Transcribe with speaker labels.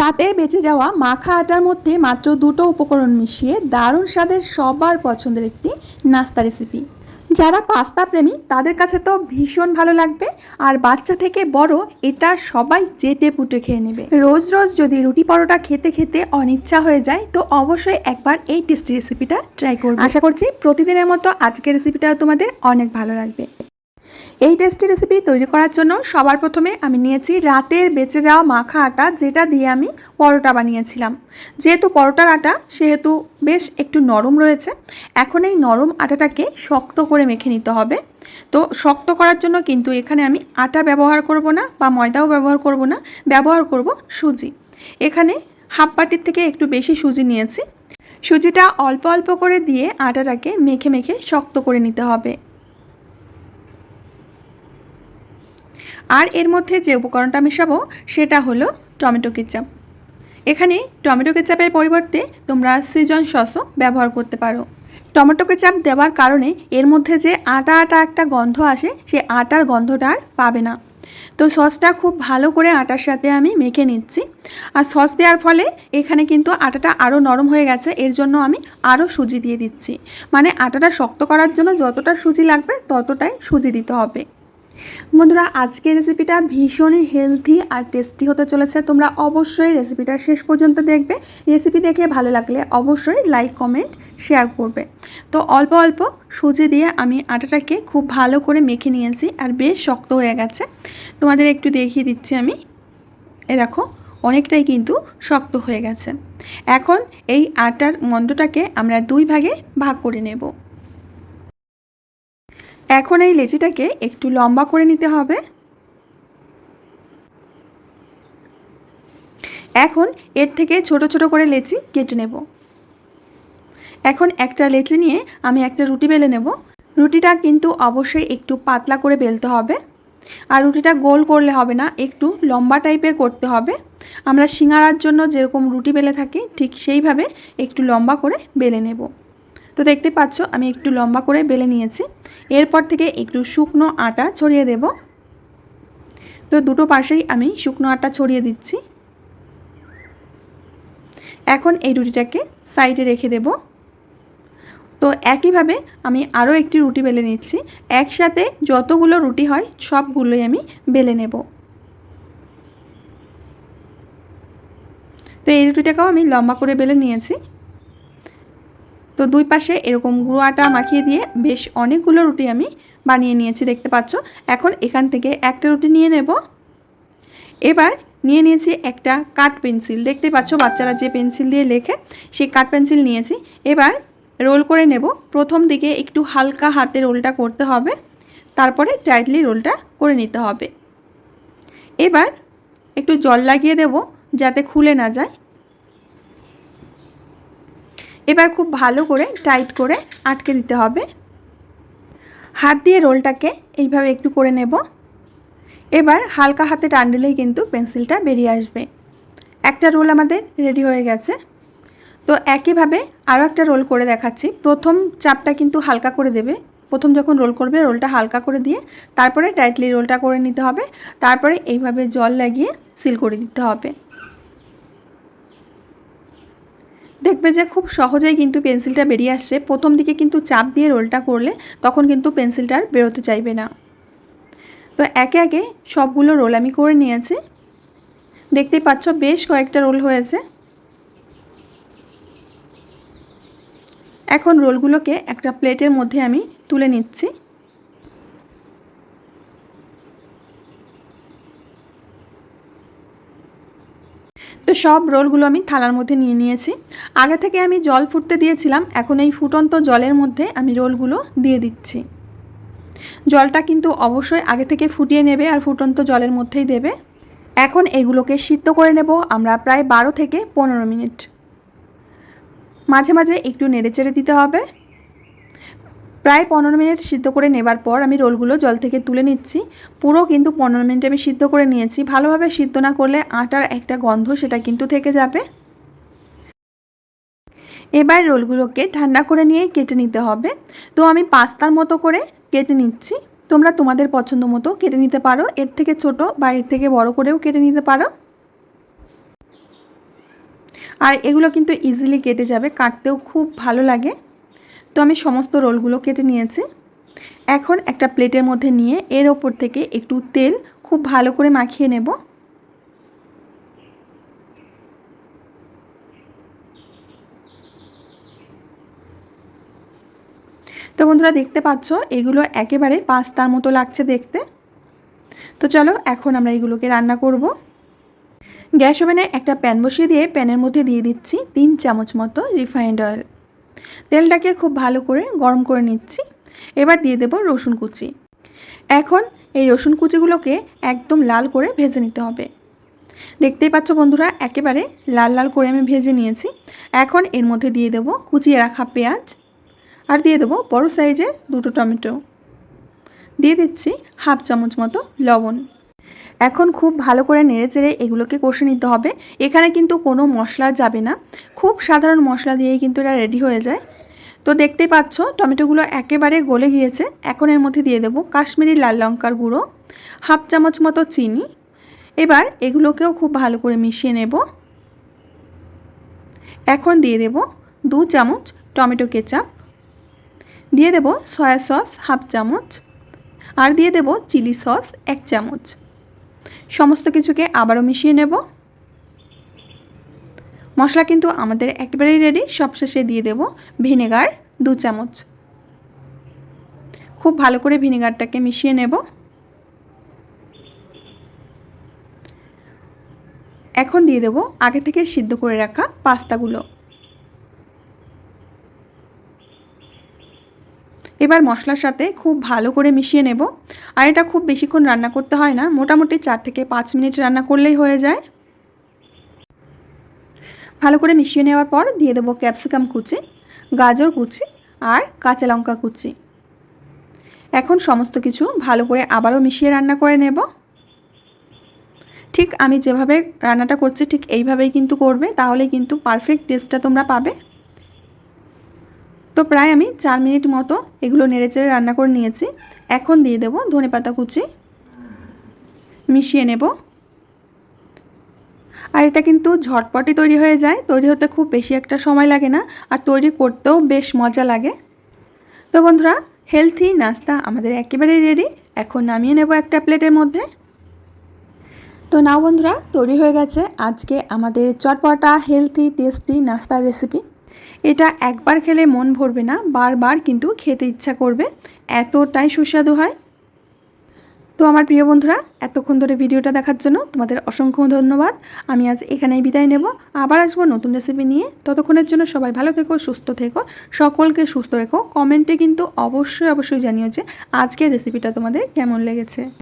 Speaker 1: রাতের বেঁচে যাওয়া মাখা আটার মধ্যে মাত্র দুটো উপকরণ মিশিয়ে দারুণ স্বাদের সবার পছন্দের একটি নাস্তা রেসিপি যারা পাস্তা প্রেমী, তাদের কাছে তো ভীষণ ভালো লাগবে, আর বাচ্চা থেকে বড় এটা সবাই চেটে পুটে খেয়ে নেবে। রোজ রোজ যদি রুটি পরোটা খেতে খেতে অনিচ্ছা হয়ে যায়, তো অবশ্যই একবার এই টেস্টি রেসিপিটা ট্রাই করবে। আশা করছি প্রতিদিনের মতো আজকের রেসিপিটা তোমাদের অনেক ভালো লাগবে। এই টেস্টি রেসিপি তৈরি করার জন্য সবার প্রথমে আমি নিয়েছি রাতের বেঁচে যাওয়া মাখা আটা, যেটা দিয়ে আমি পরোটা বানিয়েছিলাম। যেহেতু পরোটার আটা, সেহেতু বেশ একটু নরম রয়েছে, এখন এই নরম আটাটাকে শক্ত করে মেখে নিতে হবে। তো শক্ত করার জন্য কিন্তু এখানে আমি আটা ব্যবহার করব না বা ময়দাও ব্যবহার করব না, ব্যবহার করব সুজি। এখানে হাফ বাটির থেকে একটু বেশি সুজি নিয়েছি। সুজিটা অল্প অল্প করে দিয়ে আটাটাকে মেখে মেখে শক্ত করে নিতে হবে। আর এর মধ্যে যে উপকরণটা মেশাবো, সেটা হলো টমেটো কেচাপ। এখানে টমেটো কেচাপের পরিবর্তে তোমরা সিজন সসও ব্যবহার করতে পারো। টমেটো কেচাপ দেওয়ার কারণে এর মধ্যে যে আটা আটা একটা গন্ধ আসে, সে আটার গন্ধটা আর পাবে না। তো সসটা খুব ভালো করে আটার সাথে আমি মেখে নিচ্ছি। আর সস দেওয়ার ফলে এখানে কিন্তু আটাটা আরও নরম হয়ে গেছে, এর জন্য আমি আরও সুজি দিয়ে দিচ্ছি। মানে আটাটা শক্ত করার জন্য যতটা সুজি লাগবে, ততটাই সুজি দিতে হবে। বন্ধুরা, আজকের রেসিপিটা ভীষণই হেলথি আর টেস্টি হতে চলেছে। তোমরা অবশ্যই রেসিপিটা শেষ পর্যন্ত দেখবে। রেসিপি দেখে ভালো লাগলে অবশ্যই লাইক কমেন্ট শেয়ার করবে। তো অল্প অল্প সুজি দিয়ে আমি আটাটাকে খুব ভালো করে মেখে নিয়েছি আর বেশ শক্ত হয়ে গেছে। তোমাদের একটু দেখিয়ে দিচ্ছি আমি। এ দেখো, অনেকটাই কিন্তু শক্ত হয়ে গেছে। এখন এই আটার মণ্ডটাকে আমরা দুই ভাগে ভাগ করে নেব। এখন এই লেচিটাকে একটু লম্বা করে নিতে হবে। এখন এর থেকে ছোট ছোট করে লেচি কেটে নেব। এখন একটা লেচি নিয়ে আমি একটা রুটি বেলে নেব। রুটিটা কিন্তু অবশ্যই একটু পাতলা করে বেলতে হবে। আর রুটিটা গোল করলে হবে না, একটু লম্বা টাইপের করতে হবে। আমরা সিঙাড়ার জন্য যেরকম রুটি বেলে থাকি, ঠিক সেইভাবে একটু লম্বা করে বেলে নেব। তো দেখতে পাচ্ছ, আমি একটু লম্বা করে বেলে নিয়েছি। এরপর থেকে একটু শুকনো আটা ছড়িয়ে দেব। তো দুটো পাশেই আমি শুকনো আটা ছড়িয়ে দিচ্ছি। এখন এই রুটিটাকে সাইডে রেখে দেব। তো একইভাবে আমি আরও একটি রুটি বেলে নিচ্ছি। একসাথে যতগুলো রুটি হয়, সবগুলোই আমি বেলে নেব। তো এই রুটিটাকেও আমি লম্বা করে বেলে নিয়েছি। তো দুই পাশে এরকম গুঁড়ো আটা মাখিয়ে দিয়ে বেশ অনেকগুলো রুটি আমি বানিয়ে নিয়েছি, দেখতে পাচ্ছ। এখন এখান থেকে একটা রুটি নিয়ে নেব। এবার নিয়ে নিয়েছি একটা কাঠ পেন্সিল। দেখতে পাচ্ছ বাচ্চারা যে পেন্সিল দিয়ে লেখে, সেই কাঠ পেন্সিল নিয়েছি। এবার রোল করে নেব। প্রথম দিকে একটু হালকা হাতে রোলটা করতে হবে। তারপরে টাইটলি রোলটা করে নিতে হবে। এবার একটু জল লাগিয়ে দেব যাতে খুলে না যায়। এবার খুব ভালো করে টাইট করে আটকে দিতে হবে। হাত দিয়ে রোলটাকে এইভাবে একটু করে নেব। এবার হালকা হাতে টান দিলেই কিন্তু পেন্সিলটা বেরিয়ে আসবে। একটা রোল আমাদের রেডি হয়ে গেছে। তো একইভাবে আরও একটা রোল করে দেখাচ্ছি। প্রথম চাপটা কিন্তু হালকা করে দেবে। প্রথম যখন রোল করবে, রোলটা হালকা করে দিয়ে তারপরে টাইটলি রোলটা করে নিতে হবে। তারপরে এইভাবে জল লাগিয়ে সিল করে দিতে হবে। দেখবে যে খুব সহজেই কিন্তু পেন্সিলটা বেরিয়ে আসছে প্রথম দিকে কিন্তু চাপ দিয়ে রোলটা করলে তখন কিন্তু পেন্সিলটা বেরোতে চাইবে না। তো একে একে সবগুলো রোল আমি করে নিয়েছি। দেখতেই পাচ্ছ বেশ কয়েকটা রোল হয়েছে। এখন রোলগুলোকে একটা প্লেটের মধ্যে আমি তুলে নিচ্ছি। তো সব রোলগুলো আমি থালার মধ্যে নিয়ে নিয়েছি। আগে থেকে আমি জল ফুটতে দিয়েছিলাম, এখন এই ফুটন্ত জলের মধ্যে আমি রোলগুলো দিয়ে দিচ্ছি। জলটা কিন্তু অবশ্যই আগে থেকে ফুটিয়ে নেবে আর ফুটন্ত জলের মধ্যেই দেবে। এখন এগুলোকে সিদ্ধ করে নেব আমরা প্রায় বারো থেকে পনেরো মিনিট। মাঝে মাঝে একটু নেড়েচেড়ে দিতে হবে। প্রায় পনেরো মিনিট সিদ্ধ করে নেবার পর আমি রোলগুলো জল থেকে তুলে নিচ্ছি। পুরো কিন্তু পনেরো মিনিট আমি সিদ্ধ করে নিয়েছি। ভালোভাবে সিদ্ধ না করলে আটার একটা গন্ধ সেটা কিন্তু থেকে যাবে। এবার রোলগুলোকে ঠান্ডা করে নিয়ে কেটে নিতে হবে। তো আমি পাস্তার মতো করে কেটে নিচ্ছি। তোমরা তোমাদের পছন্দ মতো কেটে নিতে পারো। এর থেকে ছোট বা এর থেকে বড় করেও কেটে নিতে পারো। আর এগুলো কিন্তু ইজিলি কেটে যাবে। কাটতেও খুব ভালো লাগে। তো আমি সমস্ত রোলগুলো কেটে নিয়েছি। এখন একটা প্লেটের মধ্যে নিয়ে এর ওপর থেকে একটু তেল খুব ভালো করে মাখিয়ে নেব। তো বন্ধুরা দেখতে পাচ্ছ, এগুলো একেবারে পাস্তার মতো লাগছে দেখতে। তো চলো এখন আমরা এগুলোকে রান্না করব। গ্যাস ওভেনে একটা প্যান বসিয়ে দিয়ে প্যানের মধ্যে দিয়ে দিচ্ছি তিন চামচ মতো রিফাইন্ড অয়েল। তেলটাকে খুব ভালো করে গরম করে নিচ্ছি। এবার দিয়ে দেব রসুন কুচি। এখন এই রসুন কুচিগুলোকে একদম লাল করে ভেজে নিতে হবে। দেখতেই পাচ্ছ বন্ধুরা, একেবারে লাল লাল করে আমি ভেজে নিয়েছি। এখন এর মধ্যে দিয়ে দেব কুচিয়ে রাখা পেঁয়াজ আর দিয়ে দেবো বড়ো সাইজের দুটো টমেটো। দিয়ে দিচ্ছি হাফ চামচ মতো লবণ। এখন খুব ভালো করে নেড়ে চেড়ে এগুলোকে কষে নিতে হবে। এখানে কিন্তু কোনো মশলা যাবে না। খুব সাধারণ মশলা দিয়েই কিন্তু এটা রেডি হয়ে যায়। তো দেখতেই পাচ্ছ, টমেটোগুলো একেবারে গলে গিয়েছে। এখন এর মধ্যে দিয়ে দেবো কাশ্মীরি লাল লঙ্কার গুঁড়ো, হাফ চামচ মতো চিনি। এবার এগুলোকেও খুব ভালো করে মিশিয়ে নেব। এখন দিয়ে দেব দু চামচ টমেটো কেচাপ। দিয়ে দেব সয়া সস হাফ চামচ। আর দিয়ে দেব চিলি সস এক চামচ। সমস্ত কিছুকে আবারও মিশিয়ে নেব। মশলা কিন্তু আমাদের একেবারেই রেডি সবশেষে দিয়ে দেব ভিনেগার দু চামচ। খুব ভালো করে ভিনেগারটাকে মিশিয়ে নেব। এখন দিয়ে দেব আগে থেকে সিদ্ধ করে রাখা পাস্তাগুলো। এবার মশলার সাথে খুব ভালো করে মিশিয়ে নেব। আর এটা খুব বেশিক্ষণ রান্না করতে হয় না, মোটামুটি চার থেকে পাঁচ মিনিট রান্না করলেই হয়ে যায়। ভালো করে মিশিয়ে নেওয়ার পর দিয়ে দেবো ক্যাপসিকাম কুচি, গাজর কুচি আর কাঁচা লঙ্কা কুচি। এখন সমস্ত কিছু ভালো করে আবারও মিশিয়ে রান্না করে নেব। ঠিক আমি যেভাবে রান্নাটা করছি ঠিক এইভাবেই কিন্তু করবে তাহলে কিন্তু পারফেক্ট টেস্টটা তোমরা পাবে। তো প্রায় আমি চার মিনিট মতো এগুলো নেড়েচেড়ে রান্না করে নিয়েছি। এখন দিয়ে দেবো ধনে পাতা কুচি। মিশিয়ে নেব। আর এটা কিন্তু ঝটপটই তৈরি হয়ে যায়, তৈরি হতে খুব বেশি একটা সময় লাগে না আর তৈরি করতেও বেশ মজা লাগে। তো বন্ধুরা হেলথি নাস্তা আমাদের একেবারেই রেডি এখন নামিয়ে নেব একটা প্লেটের মধ্যে। তো নাও বন্ধুরা, তৈরি হয়ে গেছে আজকে আমাদের চটপটা হেলথি টেস্টি নাস্তার রেসিপি এটা একবার খেলে মন ভরবে না, বারবার কিন্তু খেতে ইচ্ছা করবে। এতটাই সুস্বাদু হয়। তো আমার প্রিয় বন্ধুরা, এতক্ষণ ধরে ভিডিওটা দেখার জন্য তোমাদের অসংখ্য ধন্যবাদ। আমি আজ এখানেই বিদায় নেব। আবার আসব নতুন রেসিপি নিয়ে। ততক্ষণের জন্য সবাই ভালো থেকো, সুস্থ থেকো। সকলকে সুস্থ রেখো। কমেন্টে কিন্তু অবশ্যই অবশ্যই জানিও যে আজকের রেসিপিটা তোমাদের কেমন লেগেছে।